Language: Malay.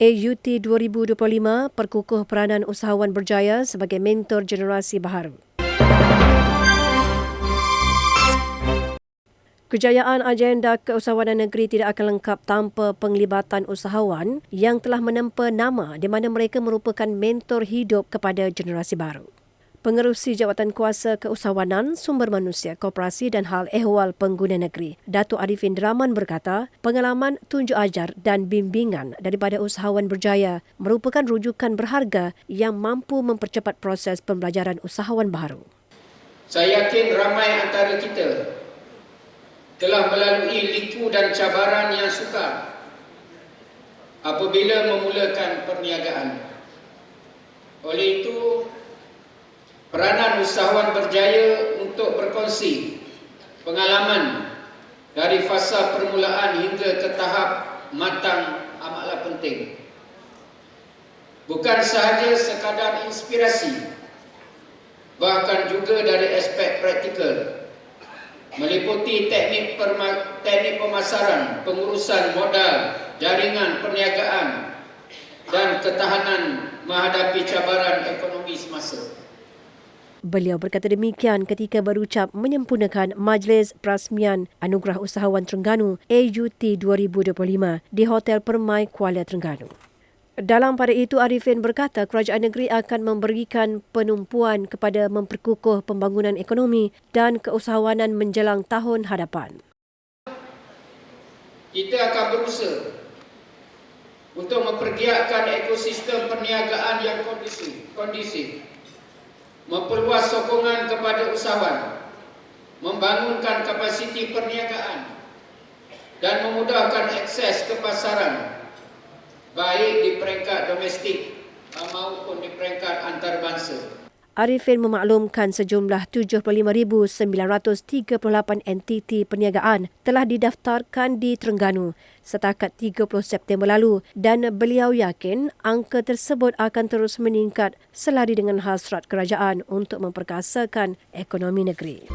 AUT 2025 perkukuh peranan usahawan berjaya sebagai mentor generasi baharu. Kejayaan agenda keusahawanan negeri tidak akan lengkap tanpa penglibatan usahawan yang telah menempa nama di mana mereka merupakan mentor hidup kepada generasi baru. Pengerusi Jawatan Kuasa Keusahawanan, Sumber Manusia, Koperasi dan Hal Ehwal Pengguna Negeri, Datuk Arifin Draman berkata, pengalaman tunjuk ajar dan bimbingan daripada usahawan berjaya merupakan rujukan berharga yang mampu mempercepat proses pembelajaran usahawan baru. Saya yakin ramai antara kita telah melalui liku dan cabaran yang sukar apabila memulakan perniagaan. Oleh itu, peranan usahawan berjaya untuk berkongsi pengalaman dari fasa permulaan hingga ke tahap matang amatlah penting. Bukan sahaja sekadar inspirasi, bahkan juga dari aspek praktikal, meliputi teknik, perma, teknik pemasaran, pengurusan modal, jaringan perniagaan dan ketahanan menghadapi cabaran ekonomi semasa. Beliau berkata demikian ketika berucap menyempurnakan Majlis Perasmian Anugerah Usahawan Terengganu AUT 2025 di Hotel Permai Kuala Terengganu. Dalam pada itu, Arifin berkata kerajaan negeri akan memberikan penumpuan kepada memperkukuh pembangunan ekonomi dan keusahawanan menjelang tahun hadapan. Kita akan berusaha untuk mempergiatkan ekosistem perniagaan yang kondusif, kondusif memperluas sokongan kepada usahawan, membangunkan kapasiti perniagaan dan memudahkan akses ke pasaran baik di peringkat domestik maupun di peringkat antarabangsa. Arifin memaklumkan sejumlah 75,938 entiti perniagaan telah didaftarkan di Terengganu setakat 30 September lalu dan beliau yakin angka tersebut akan terus meningkat selari dengan hasrat kerajaan untuk memperkasakan ekonomi negeri.